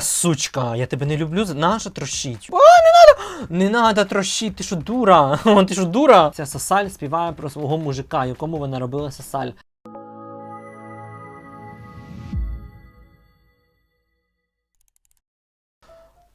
Сучка, я тебе не люблю. Наша трощить. А, не надо! Не надо трощить, ти що дура? Ти що дура? Ця сосаль співає про свого мужика, якому вона робила сосаль.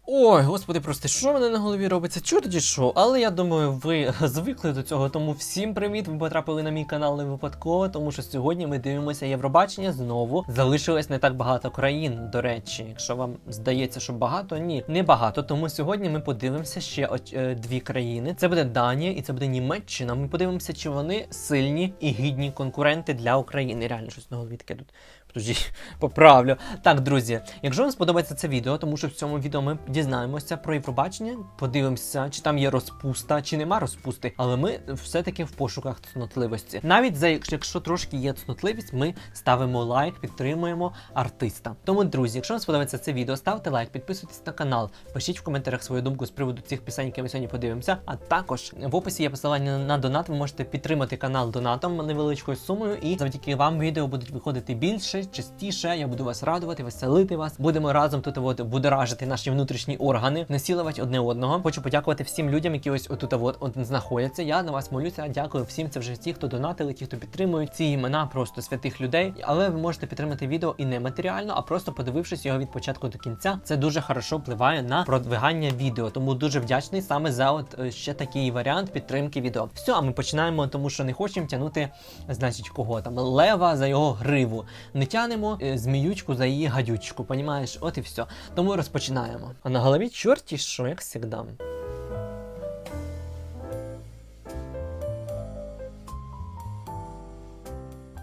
Ой, господи, прости, що в мене на голові робиться? Чого тоді що? Але я думаю, ви звикли до цього. Тому всім привіт! Ви потрапили на мій канал не випадково, тому що сьогодні ми дивимося Євробачення знову. Залишилось не так багато країн. До речі, якщо вам здається, що багато, ні, не багато. Тому сьогодні ми подивимося ще е, дві країни. Це буде Данія і це буде Німеччина. Ми подивимося, чи вони сильні і гідні конкуренти для України. Реально щось на голові таке тут. Подожди, поправлю. Так, друзі, якщо вам сподобається це відео, тому що в цьому відео ми дізнаємося про Євробачення, подивимося, чи там є розпуста, чи нема розпусти. Але ми все-таки в пошуках цнотливості. Навіть за якщо трошки є цнотливість, ми ставимо лайк, підтримуємо артиста. Тому, друзі, якщо вам сподобається це відео, ставте лайк, підписуйтесь на канал, пишіть в коментарях свою думку з приводу цих пісень, які ми сьогодні подивимося. А також в описі є посилання на донат. Ви можете підтримати канал донатом невеличкою сумою, і завдяки вам відео будуть виходити більше, частіше. Я буду вас радувати, веселити вас. Будемо разом тут от будоражити наші внутрішні органи, насилувати одне одного. Хочу подякувати всім людям, які ось отут от, от знаходяться. Я на вас молюся. Дякую всім. Це вже ті, хто донатили, ті, хто підтримують ці імена просто святих людей. Але ви можете підтримати відео і не матеріально, а просто подивившись його від початку до кінця. Це дуже хорошо впливає на продвигання відео. Тому дуже вдячний саме за от е, ще такий варіант підтримки відео. Все, а ми починаємо, тому що не хочемо тягнути, значить, кого там лева за його гриву. Не тянемо е, зміючку за її гадючку. Понімаєш? От і все. Тому розпочинаємо. А на голові чорті що, як завжди.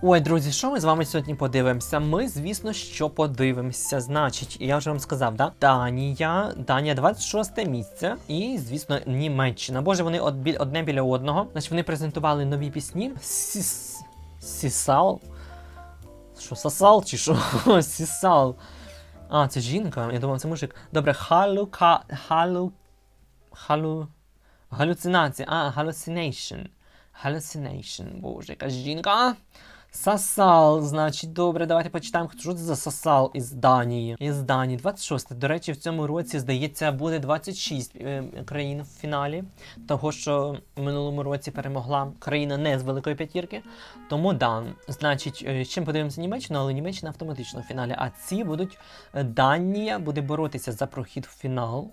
Ой, друзі, що ми з вами сьогодні подивимося? Ми, звісно, що подивимося. Значить, я вже вам сказав, да? Данія, Данія 26 місце. І, звісно, Німеччина. Боже, вони одне біля одного. Значить, вони презентували нові пісні. Сіс... Сісал. Що, сосал чи що? Сісал. А, це жінка. Я думав, це мужик. Добре, халука. Халу. Халу. Галюцинація. А, галюцинейшн. Галюцинейшн. Боже, яка жінка. Сасал, значить, добре, давайте почитаємо, що це за Сасал із Данії. Із Данії. 26. До речі, в цьому році, здається, буде 26 е, країн в фіналі. Того, що в минулому році перемогла країна не з Великої П'ятірки. Тому да. Значить, е, чим подивимося Німеччину, але Німеччина автоматично в фіналі. А ці будуть е, Данія буде боротися за прохід в фінал.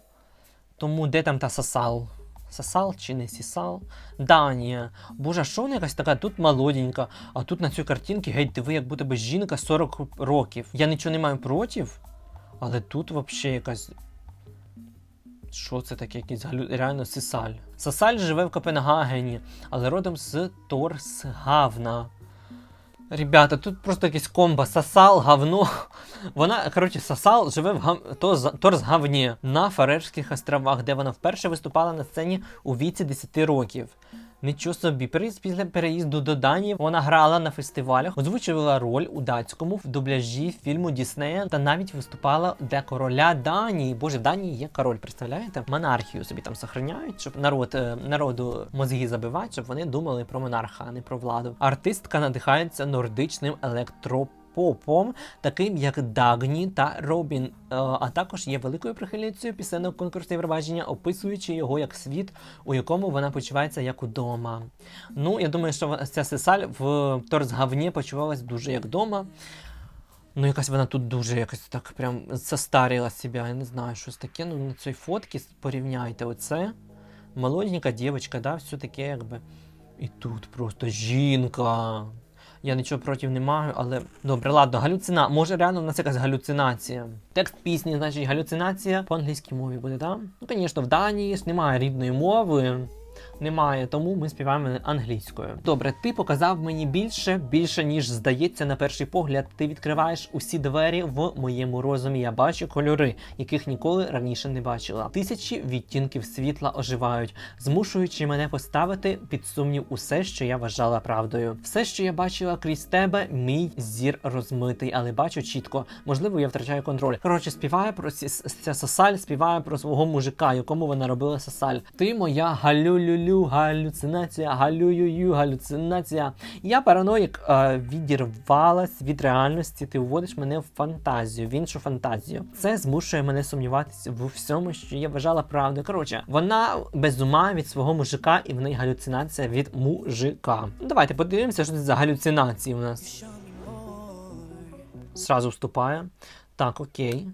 Тому де там та Сасал? Сасал чи не сісал? Данія. Боже, що вона якась така? Тут молоденька, а тут на цій картинці, геть, диви, як будто би жінка 40 років. Я нічого не маю проти, але тут взагалі якась. Що це таке? Якийсь реально сисаль. Сасаль живе в Копенгагені, але родом з Торсгавна. Ребята, тут просто якийсь комбо. Сасал, говно. Вона, коротше, Сасал живе в гав... торс Торсгавні на Фарерських островах, де вона вперше виступала на сцені у віці 10 років. Нічого собі, після переїзду до Данії вона грала на фестивалях, озвучувала роль у датському в дубляжі фільму Діснея та навіть виступала для короля Данії. Боже, в Данії є король, представляєте? Монархію собі там сохраняють, щоб народ е, народу мозги забивати, щоб вони думали про монарха, а не про владу. Артистка надихається нордичним електропопом, таким як Дагні та Робін, Е, а також є великою прихильницею пісенного конкурсу Євробачення, описуючи його як світ, у якому вона почувається як удома. Ну, я думаю, що ця сесаль в Торсгавні почувалась дуже як вдома. Ну, якась вона тут дуже якось так прям застаріла себе. Я не знаю, щось таке. Ну, на цій фотці порівняйте оце. Молоденька дівчинка, да, все таке якби. І тут просто жінка. Я нічого проти не маю, але добре, ладно, галюцина. Може реально в нас якась галюцинація. Текст пісні, значить, галюцинація по англійській мові буде, так? Ну, звісно, в Данії ж немає рідної мови. Немає, тому ми співаємо англійською. Добре, ти показав мені більше, більше ніж здається на перший погляд. Ти відкриваєш усі двері в моєму розумі. Я бачу кольори, яких ніколи раніше не бачила. Тисячі відтінків світла оживають, змушуючи мене поставити під сумнів усе, що я вважала правдою. Все, що я бачила крізь тебе, мій зір розмитий, але бачу чітко. Можливо, я втрачаю контроль. Коротше, співає про ця сосаль, співає про свого мужика, якому вона робила сосаль. Ти моя галюлюлю. Галю, галюцинація, галю-ю-ю, галюцинація. Я параноїк е, відірвалась від реальності. Ти вводиш мене в фантазію, в іншу фантазію. Це змушує мене сумніватися в всьому, що я вважала правдою. Коротше, вона без ума від свого мужика, і в неї галюцинація від мужика. Давайте подивимося, що це за галюцинації у нас. Сразу вступає. Так, окей.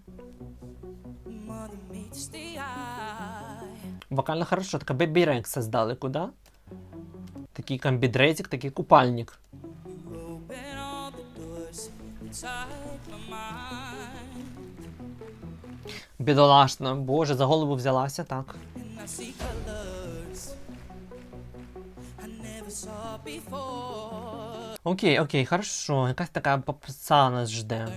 Вокально хорошо, така Бебі здалеку, да? Такий комбідретик, такий купальник. Бідолашна, боже, за голову взялася, так. Окей, окей, хорошо. Якась така попса нас жде.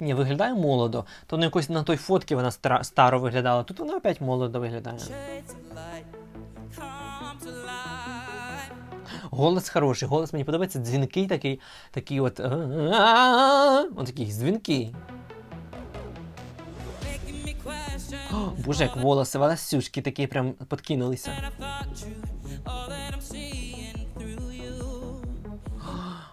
Ні, виглядає молодо. То на якось на той фотці вона старо виглядала, тут вона опять молодо виглядає. Голос хороший, голос мені подобається, дзвінкий такий, такий от. От такий дзвінкий. Боже, як волоси, волосюшки такі прям подкинулися.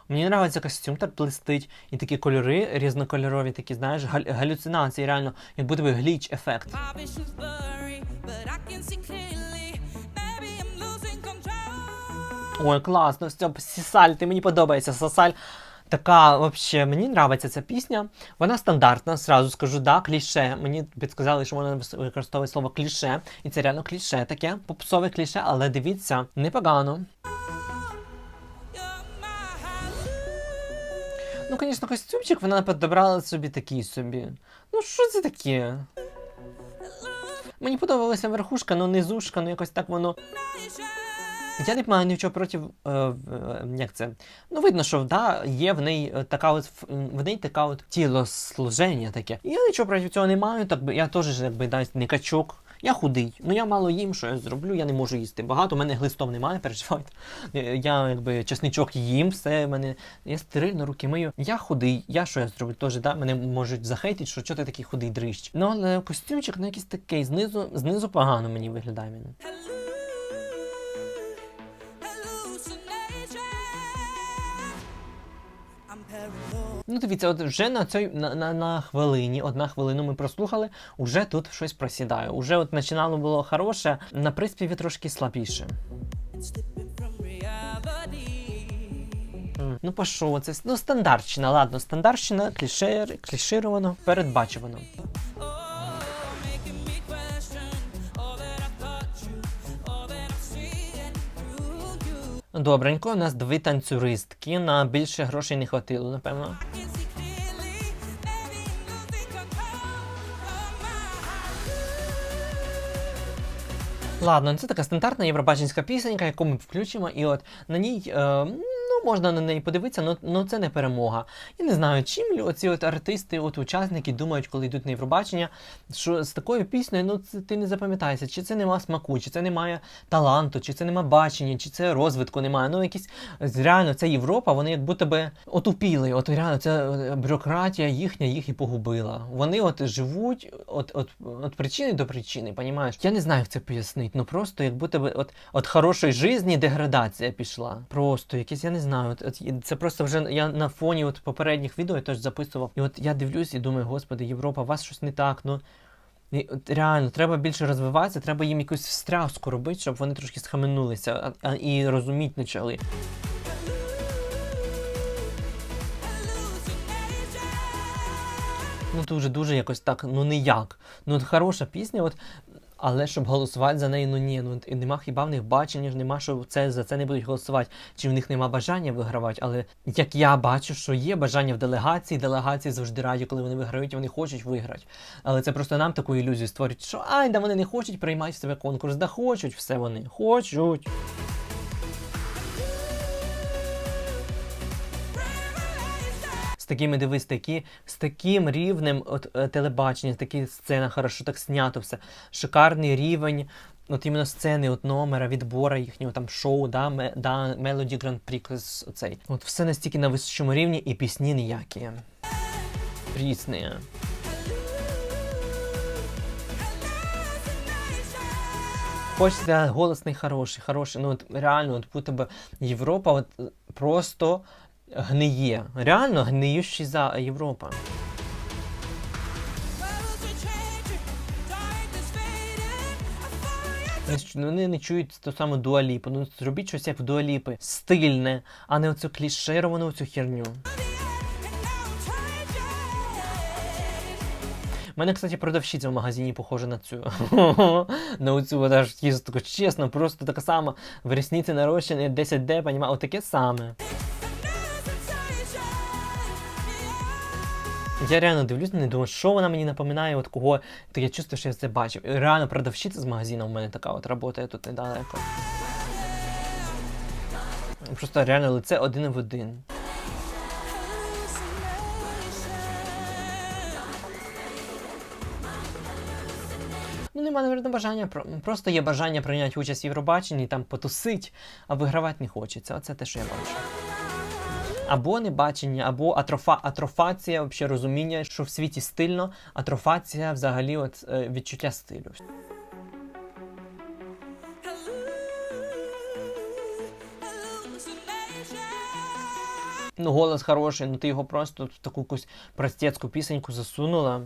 Мені подобається костюм так блистить, і такі кольори різнокольорові, такі, знаєш, галь- галюцинації, реально, як будто би гліч ефект. My vision's blurry, but I can see clearly. Maybe I'm losing control. Ой, класно, все, Сісаль, ти мені подобається. Сосаль така, вообще, мені подобається ця пісня. Вона стандартна, сразу скажу, да, кліше. Мені підказали, що вона використовує слово кліше. І це реально кліше таке, попсове кліше, але дивіться, непогано. Ну, звісно, костюмчик вона підібрала собі такий собі. Ну, що це таке? Мені подобалася верхушка, ну низушка, ну якось так воно. Я не маю нічого проти, е, е. Ну, видно, що да, є в неї е, така от в неї така от тілослуження таке. Я нічого проти цього не маю, так би я теж якби не качок. Я худий. Ну я мало їм, що я зроблю, я не можу їсти багато, у мене глистов немає, переживайте. Е, Я якби чесничок їм, все мене. Я стерильно руки мию. Я худий, я що я зроблю? Тож, да, мене можуть захейтити, що чого ти такий худий дрищ. Ну але костюмчик ну якийсь такий, знизу, знизу погано мені виглядає він. Ну, дивіться, от вже на цій на, на, на хвилині, одна хвилину ми прослухали, уже тут щось просідає. Уже от починало було хороше, на приспіві трошки слабіше. Ну, пошов, це ну, стандартщина, ладно, стандартщина, кліше, клішировано, передбачувано. Добренько, у нас дві танцюристки, на більше грошей не хватило, напевно. Ладно, це така стандартна євробаченська пісенька, яку ми включимо, і от на ній. Е, Ну, можна на неї подивитися, але це не перемога. Я не знаю, чим оці от артисти, от учасники думають, коли йдуть на Євробачення, що з такою піснею ну, це, ти не запам'ятаєшся, чи це нема смаку, чи це немає таланту, чи це нема бачення, чи це розвитку немає. Ну, якісь реально, це Європа, вони як будто би отупіли. От реально, ця е, бюрократія їхня їх і погубила. Вони от живуть от, от, от причини до причини, понімаєш? Я не знаю, як це пояснити. Ну просто як будто би от, от хорошої житті деградація пішла. Просто якесь, я не знаю. От, от це просто вже я на фоні от попередніх відео я теж записував. І от я дивлюсь і думаю, господи, Європа, у вас щось не так. Ну і, от, реально, треба більше розвиватися, треба їм якусь встряску робити, щоб вони трошки схаменулися а, а, і розуміти почали. Ну дуже дуже якось так, ну ніяк. Ну от хороша пісня, от, але щоб голосувати за неї, ну ні, ну і нема хіба в них бачення, нема, що це за це не будуть голосувати, чи в них нема бажання вигравати. Але як я бачу, що є бажання в делегації, делегації завжди раді, коли вони виграють, вони хочуть виграти. Але це просто нам таку ілюзію створюють, що ай, да вони не хочуть приймати в себе конкурс, да хочуть все вони, хочуть. Такими дивись, такі, з таким рівнем от, е, телебачення, такі сцена, хорошо так снято все. Шикарний рівень. От іменно сцени, от номера, відбора їхнього там шоу, да, ме, да, Melody Grand Prix оцей. От все настільки на височому рівні і пісні ніякі. Різні. Хочеться голосний хороший, хороший. Ну от реально, от будь тебе Європа от просто гниє. Реально гниючий за Європа. Вони не чують ту саму дуаліпу. Ну зробіть щось як в дуаліпи. Стильне, а не оцю клішировану оцю херню. У мене, кстати, продавщиця в магазині похожа на цю. на оцю от аж. Чесно, просто така сама. В ресниці нарощені 10D, понімаю, отаке саме. Я реально дивлюсь на неї, думаю, що вона мені напоминає, от кого таке чувство, що я це бачив. І реально продавщиця з магазину у мене така от працює тут недалеко. Просто реально лице один в один. Ну, нема, наверное, бажання. про- Просто є бажання прийняти участь в Євробаченні, там потусить, а вигравати не хочеться. Оце те, що я бачу. Або небачення, або атрофа, атрофація, взагалі розуміння, що в світі стильно, атрофація взагалі от, е, відчуття стилю. Ну, голос хороший, ну ти його просто в таку якусь простецьку пісеньку засунула.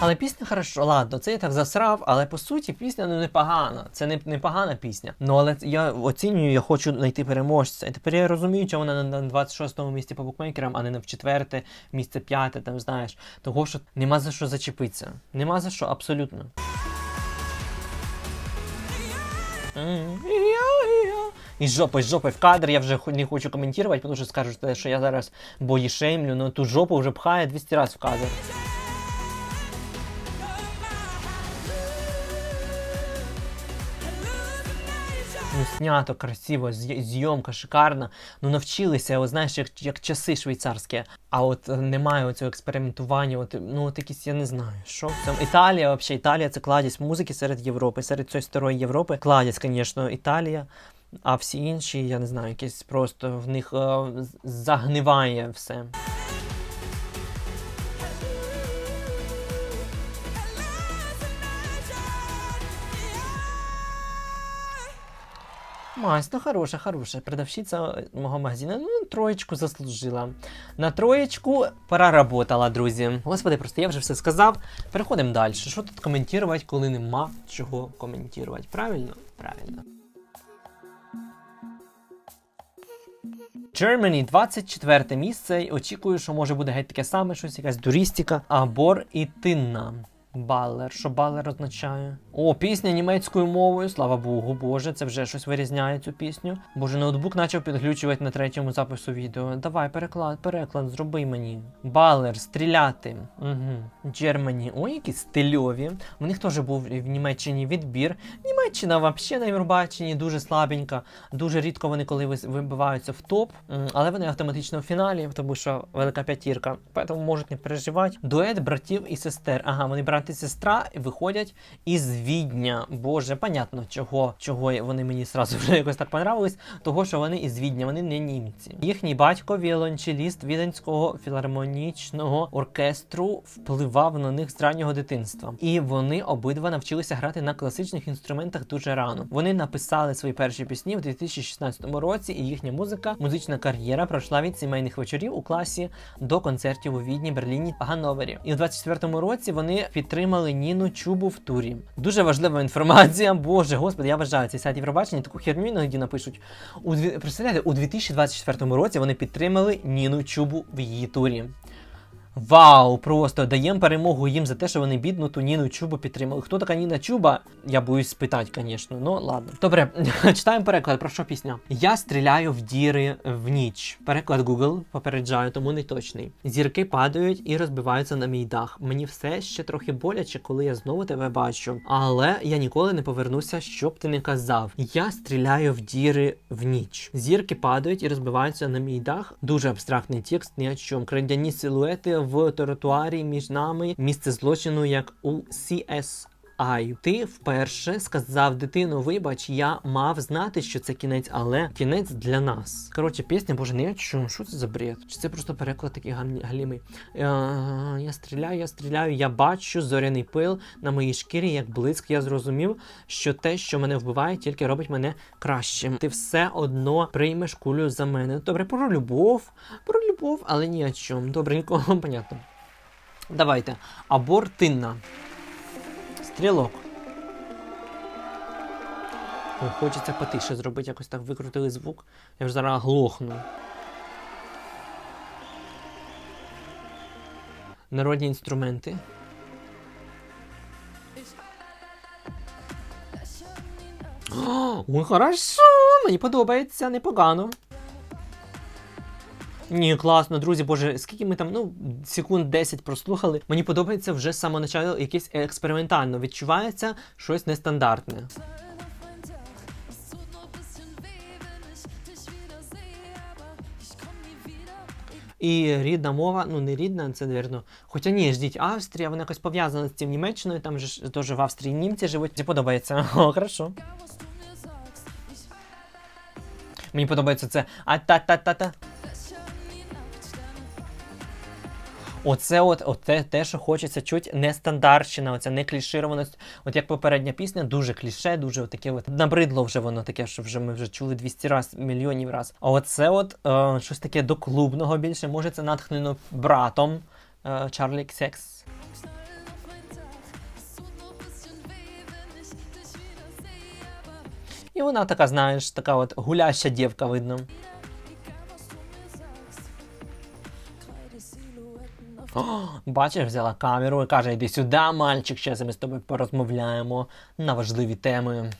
Але пісня хорошо, ладно, це я так засрав, але по суті пісня ну непогана. Це не непогана пісня. Ну але я оцінюю, я хочу знайти переможця. І тепер я розумію, чому вона на на 26-му місці по букмекерам, а не на четверте, місце п'яте, там знаєш. Того що нема за що зачепитися. Нема за що, абсолютно. І з жопою, з жопою в кадр я вже не хочу коментувати, тому що скажуть, те, що я зараз боїшеймлю, ну ту жопу вже пхає 200 разів в кадр. Снято красиво, з'й- зйомка шикарна. Ну навчилися, от, знаєш, як, як часи швейцарські. А от е, немає оцього експериментування. От, ну, от якісь, я не знаю, що цьому. Італія, взагалі, Італія це кладість музики серед Європи, серед цієї старої Європи. Кладість, звісно, Італія. А всі інші, я не знаю, якісь просто в них е, загниває все. Мась, ну хороша, хороша. Продавщиця мого магазину, ну, троєчку заслужила. На троєчку проработала, друзі. Господи, просто я вже все сказав. Переходимо далі. Що тут коментувати, коли нема чого коментувати? Правильно? Правильно. Germany 24 місце. Очікую, що може буде геть таке саме, щось якась дурістика. Абор і тинна. Балер. Що балер означає? О, пісня німецькою мовою, слава Богу, Боже, це вже щось вирізняє цю пісню. Боже, ноутбук почав підглючувати на третьому запису відео. Давай, переклад, переклад, зроби мені. Балер, стріляти. Угу. Germany. Ой, які стильові. У них теж був в Німеччині відбір. Німеччина взагалі на Євробаченні дуже слабенька. Дуже рідко вони коли вибиваються в топ, але вони автоматично в фіналі, тому що велика п'ятірка. Тому можуть не переживати. Дует братів і сестер. Ага, вони брат і сестра виходять із Відня. Боже, понятно, чого, чого вони мені сразу вже якось так понравились. Того, що вони із Відня, вони не німці. Їхній батько, віолончеліст Віденського філармонічного оркестру, впливав на них з раннього дитинства. І вони обидва навчилися грати на класичних інструментах дуже рано. Вони написали свої перші пісні в 2016 році, і їхня музика, музична кар'єра пройшла від сімейних вечорів у класі до концертів у Відні, Берліні та Ганновері. І у 24-му році вони підтримали Ніну Чубу в турі. Дуже важлива інформація. Боже, господи, я вважаю цей сайт Євробачення таку херню іноді напишуть. У представляєте, у 2024 році вони підтримали Ніну Чубу в її турі. Вау, просто даємо перемогу їм за те, що вони бідну ту Ніну Чубу підтримали. Хто така Ніна Чуба? Я боюсь спитати, звісно. Ну ладно. Добре, читаємо переклад. Про що пісня? Я стріляю в діри в ніч. Переклад Google попереджаю, тому не точний. Зірки падають і розбиваються на мій дах. Мені все ще трохи боляче, коли я знову тебе бачу. Але я ніколи не повернуся, щоб ти не казав. Я стріляю в діри в ніч. Зірки падають і розбиваються на мій дах. Дуже абстрактний текст, ні о чому. Крадяні силуети в тротуарі між нами. Місце злочину, як у CS Ай, ти вперше сказав дитину, вибач, я мав знати, що це кінець, але кінець для нас. Коротше, пісня, боже, не я що це за бред? Чи це просто переклад такий галімий? Е, я стріляю, я стріляю, я бачу зоряний пил на моїй шкірі, як блиск. Я зрозумів, що те, що мене вбиває, тільки робить мене кращим. Ти все одно приймеш кулю за мене. Добре, про любов, про любов, але ні о чому. Добренько, понятно. Давайте. Абортинна. Стрілок. Хочеться потише зробити, якось так викрутили звук. Я вже зараз глохну. Народні інструменти. Ой, хорошо! Мені подобається, непогано. Ні, класно, друзі, боже, скільки ми там, ну, секунд 10 прослухали. Мені подобається вже з самого начала якесь експериментально. Відчувається щось нестандартне. І рідна мова, ну не рідна, це вірно. Хоча ні, ждіть Австрія, вона якось пов'язана з цим Німеччиною, там же ж теж в Австрії німці живуть. Мені подобається. О, хорошо. Egal, was du mir sagst, ich Мені подобається Оце от, оте те, що хочеться чуть нестандартщина, оця не клішированість. От як попередня пісня, дуже кліше, дуже от таке от набридло вже воно таке, що вже ми вже чули 200 раз, мільйонів раз. А оце от е, щось таке до клубного більше, може це натхнено братом е, Чарлі Секс. І вона така, знаєш, така от гуляща дівка, видно. О, бачиш, взяла камеру і каже: йди сюди, мальчик, ще ми з тобою порозмовляємо на важливі теми.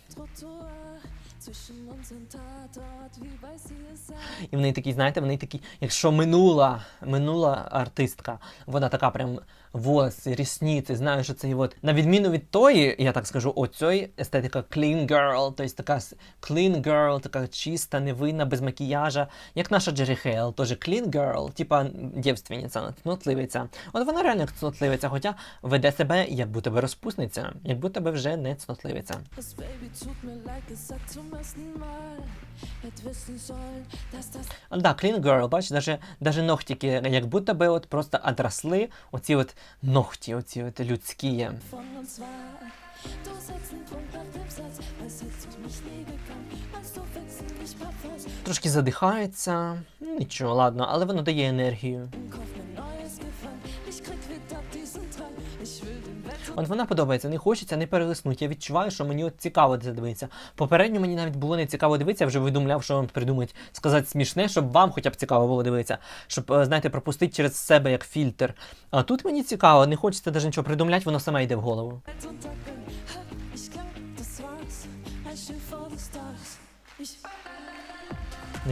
І в неї такі, знаєте, в неї такі, якщо минула, минула артистка, вона така прям волоси, рісниці, знаю, що це і от, на відміну від тої, я так скажу, оцьої естетика clean girl, тобто така clean girl, така чиста, невинна, без макіяжа, як наша Джері Хейл, теж clean girl, типа дівственниця, цнотливиця. От вона реально як цнотливиця, хоча веде себе, як будто би розпусниця, як будто би вже не цнотливиця. Да, clean girl, бачиш, даже, даже ногтики, як будто би от просто отросли, оці от ногті, оці от людські. Трошки задихається, ну, нічого, ладно, але воно дає енергію. От вона подобається, не хочеться не перелиснути. Я відчуваю, що мені от цікаво це дивитися. Попередньо мені навіть було не цікаво дивитися, я вже видумляв, що вам придумають сказати смішне, щоб вам хоча б цікаво було дивитися, щоб, е, знаєте, пропустити через себе як фільтр. А тут мені цікаво, не хочеться навіть нічого придумляти, воно саме йде в голову. Ich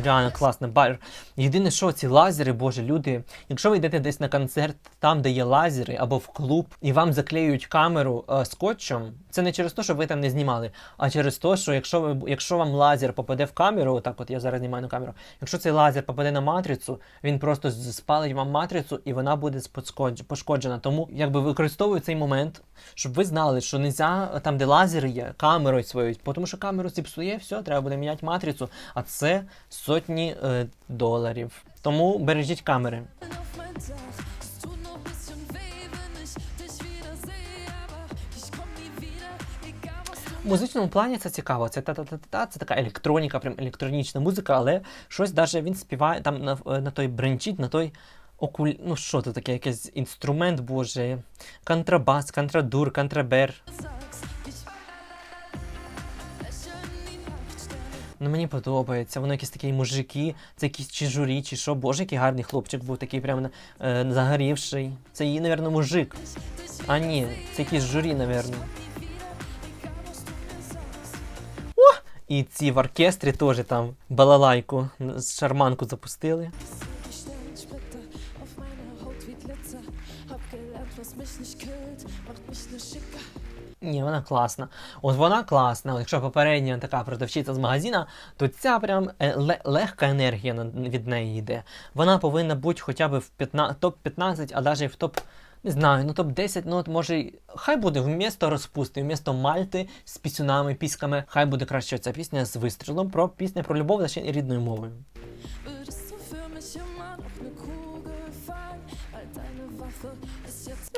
Реально класно. Ба- Єдине, що ці лазери, боже, люди, якщо ви йдете десь на концерт, там, де є лазери, або в клуб, і вам заклеюють камеру е, скотчем, це не через те, що ви там не знімали, а через те, що якщо ви якщо вам лазер попаде в камеру, отак от я зараз знімаю на камеру, якщо цей лазер попаде на матрицю, він просто спалить вам матрицю і вона буде пошкоджена. Тому якби використовую цей момент, щоб ви знали, що не можна там, де лазер є, камерою своєю, тому що камеру зіпсує, все, треба буде міняти матрицю, а це сотні е, доларів. Тому бережіть камери. В музичному плані це цікаво. Це та-та-та-та, це така електроніка, прям електронічна музика, але щось даже він співає там на, на той бренчить, на той окуль. Ну що це таке? Якийсь інструмент, боже. Контрабас, контрадур, контрабер. Ну мені подобається. Воно якісь такі мужики, це якісь чи журі, чи що. Боже, який гарний хлопчик був такий прямо е, загорівший. Це її, напевно, мужик. А ні, це якийсь журі, напевно. І ці в оркестрі теж там балалайку шарманку запустили. Ні, вона класна. От вона класна. Якщо попередня така продавчиця з магазина, то ця прям е, легка енергія від неї йде. Вона повинна бути хоча б в топ-15, а навіть в топ Не знаю, ну топ-10, ну от може, хай буде вмісто розпусти, вмісто Мальти з пісюнами, пісками, хай буде краще ця пісня з вистрілом про пісня про любов та ще рідною мовою.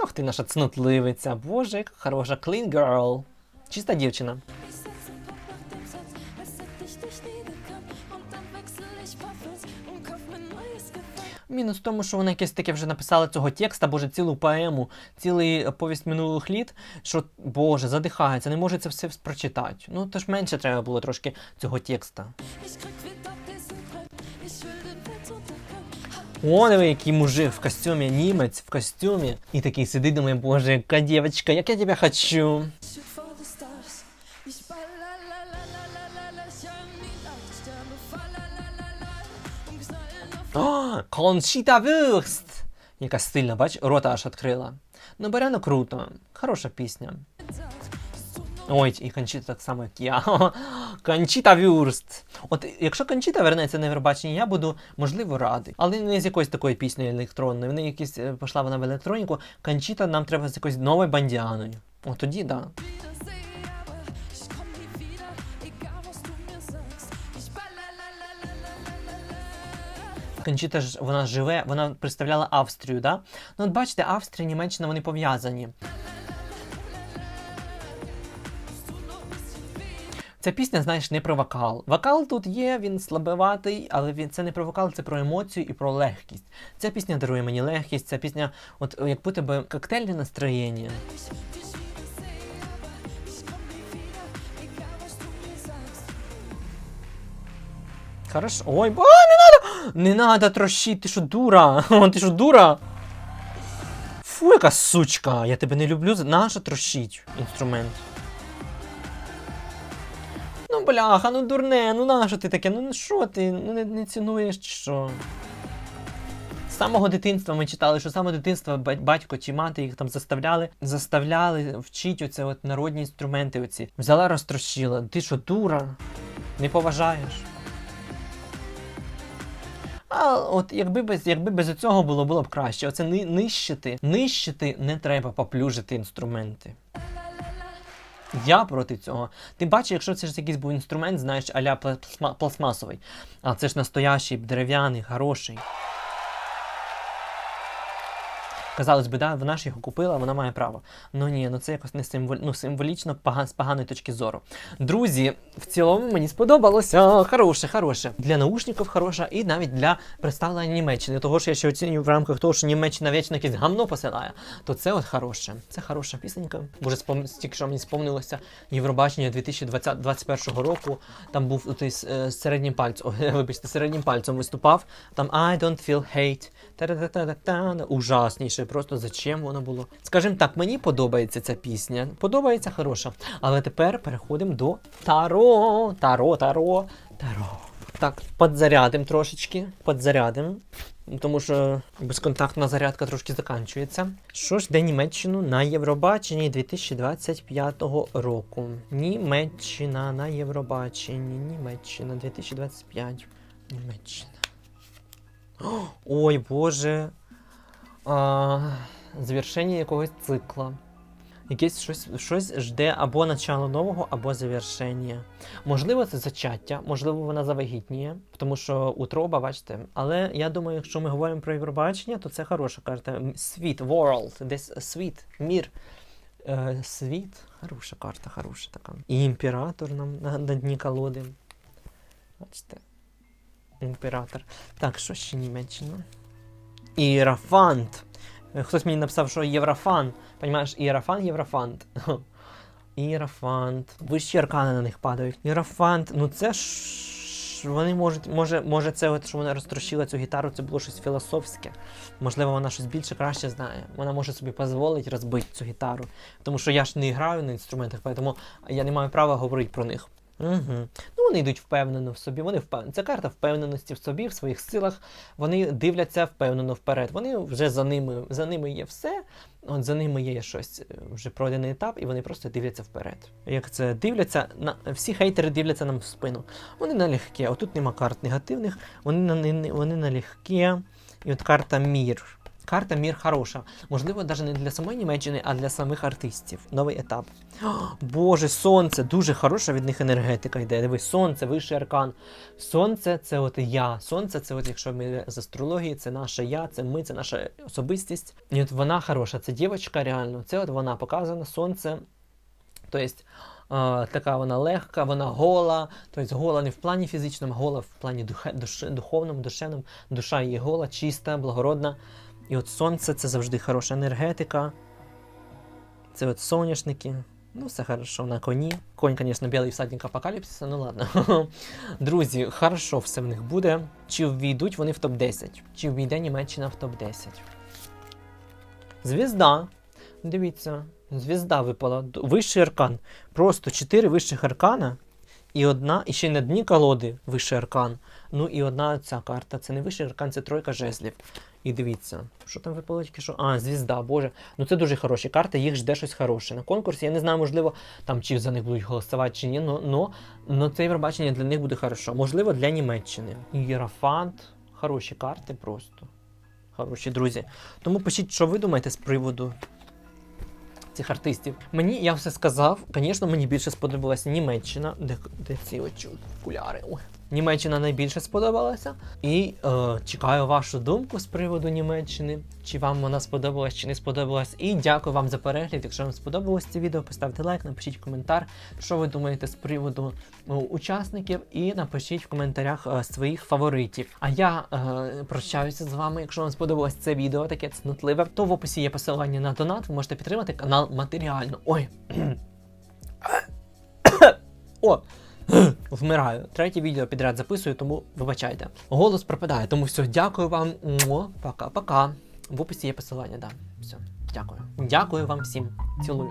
Ох ти наша цнотливиця, боже, яка хороша clean girl. Чиста дівчина. Мінус в тому, що вона якесь таке вже написала цього текста, боже, цілу поему, цілий повість минулих літ, що, боже, задихається, не може це все прочитати. Ну, то ж менше треба було трошки цього текста. О, диви, який мужик в костюмі, німець в костюмі. І такий сидить, думає, боже, яка дівчинка, як я тебе хочу. О, Кончіта Вюрст! Яка стильна, бач, рота аж відкрила. Ну, Баряно круто. Хороша пісня. Ой, і Кончіта так само, як я. Кончіта Вюрст. От якщо Кончіта вернеться на Євробачення, я буду, можливо, радий. Але не з якоюсь такою піснею електронною. Вони якісь е, пішла вона в електроніку. Кончіта нам треба з якоюсь новою бандіаною. От тоді, да. la la. Кончіта ж вона живе, вона представляла Австрію, да? Ну, от бачите, Австрія, Німеччина, вони пов'язані. Ця пісня, знаєш, не про вокал. Вокал тут є, він слабоватий, але він це не про вокал, це про емоцію і про легкість. Ця пісня дарує мені легкість, ця пісня, от як будто би коктейльне настроєння. Хорошо. Ой, ба, не надо! Не надо трощити, ти що дура? Ти що дура? Фу, яка сучка! Я тебе не люблю. Нащо трощить інструмент? Ну, бляха, ну дурне, ну нащо ти таке? Ну що ти? Ну не, не цінуєш чи що? З самого дитинства ми читали, що з самого дитинства батько чи мати їх там заставляли, заставляли вчити оце от народні інструменти оці. Взяла, розтрощила. Ти що, дура? Не поважаєш? А от якби без, якби без цього було, було б краще. Оце ни, нищити, нищити не треба поплюжити інструменти. Я проти цього. Ти бачиш, якщо це ж якийсь був інструмент, знаєш, аля пластма- пластмасовий, а це ж настоящий, дерев'яний, хороший. Казалось би, да, вона ж його купила, вона має право. Ну ні, ну це якось не символ... ну, символічно з поганої точки зору. Друзі, в цілому мені сподобалося. Хороше, хороше. Для наушників хороша і навіть для представлення Німеччини. Того, що я ще оцінюю в рамках того, що Німеччина вічно якесь гамно посилає, то це от хороше. Це хороша пісенька. Боже, спом... тільки що мені спомнилося Євробачення 2021 року. Там був той е, середнім пальцем, вибачте, середнім пальцем виступав. Там I don't feel hate. Та-та-та-та-та. Ужасніше, просто зачем воно було. Скажімо так, мені подобається ця пісня. Подобається хороша. Але тепер переходимо до Таро. Таро, Таро, Таро. Так, підзарядим трошечки. Підзарядим. Тому що безконтактна зарядка трошки заканчується. Що ж де Німеччину на Євробаченні 2025 року? Німеччина на Євробаченні. Німеччина 2025. Німеччина. Ой, Боже. А, завершення якогось цикла. Якесь щось, щось жде або начало нового, або завершення. Можливо, це зачаття, можливо, вона завагітніє, тому що утроба, бачите. Але я думаю, якщо ми говоримо про Євробачення, то це хороша карта. Світ, world, десь світ, мір. Е, світ, хороша карта, хороша така. І імператор нам на, на дні колоди. Бачите. Імператор. Так, що ще Німеччина? Іерафант. Хтось мені написав, що Єврофан. Понімаєш, Іерафан, Єврофант. Іерафант. Вищі аркани на них падають. Іерафант, ну це ж. Вони можуть, може, може, це от, що вона розтрощила цю гітару, це було щось філософське. Можливо, вона щось більше краще знає. Вона може собі дозволити розбити цю гітару. Тому що я ж не граю на інструментах, тому я не маю права говорити про них. Угу. Ну, вони йдуть впевнено в собі. Вони впевнені. Це карта впевненості в собі, в своїх силах. Вони дивляться впевнено вперед. Вони вже за ними, за ними є все. От за ними є щось е, вже пройдений етап, і вони просто дивляться вперед. Як це дивляться, на всі хейтери дивляться нам в спину. Вони налегке. Отут нема карт негативних, вони на вони налегке. І от карта мір. Карта Мір хороша. Можливо, навіть не для самої Німеччини, а для самих артистів. Новий етап. О, Боже, сонце, дуже хороша від них енергетика йде. Дивись, сонце, вищий аркан. Сонце це от я. Сонце це, от якщо ми з астрології, це наше я, це ми, це наша особистість. І от вона хороша, це дівчинка реально. Це от вона показана, сонце. Тобто, така вона легка, вона гола, тобто гола не в плані фізичному, гола в плані духовному, душевному. Душа її гола, чиста, благородна. І от сонце це завжди хороша енергетика. Це от соняшники. Ну, все хорошо, на коні. Конь, звісно, білий всадник апокаліпсиса, ну ладно. Друзі, хорошо все в них буде. Чи ввійдуть вони в топ-10? Чи ввійде Німеччина в топ-10? Звізда. Дивіться, звізда випала. Вищий аркан. Просто 4 вищих аркана. І одна, і ще й на дні колоди вищий аркан. Ну і одна ця карта. Це не вищий аркан, це тройка жезлів. І дивіться, що там випало тільки що? А, звізда, боже. Ну це дуже хороші карти, їх жде щось хороше. На конкурсі я не знаю, можливо, там чи за них будуть голосувати, чи ні, но це Євробачення для них буде хорошо. Можливо, для Німеччини. Єрофант, хороші карти просто. Хороші друзі. Тому пишіть, що ви думаєте з приводу цих артистів. Мені я все сказав. Звісно, мені більше сподобалася Німеччина, де, де ці очі окуляри. Ой. Німеччина найбільше сподобалася. І е, чекаю вашу думку з приводу Німеччини. Чи вам вона сподобалась, чи не сподобалась. І дякую вам за перегляд. Якщо вам сподобалось це відео, поставте лайк, напишіть коментар, що ви думаєте з приводу е, учасників, і напишіть в коментарях е, своїх фаворитів. А я е, прощаюся з вами. Якщо вам сподобалось це відео, таке цнотливе, то в описі є посилання на донат. Ви можете підтримати канал матеріально. Ой. О! Вмираю. Третє відео підряд записую, тому вибачайте. Голос пропадає, тому все, дякую вам. Пока-пока. В описі є посилання, да. Все, дякую. Дякую вам всім. Цілую.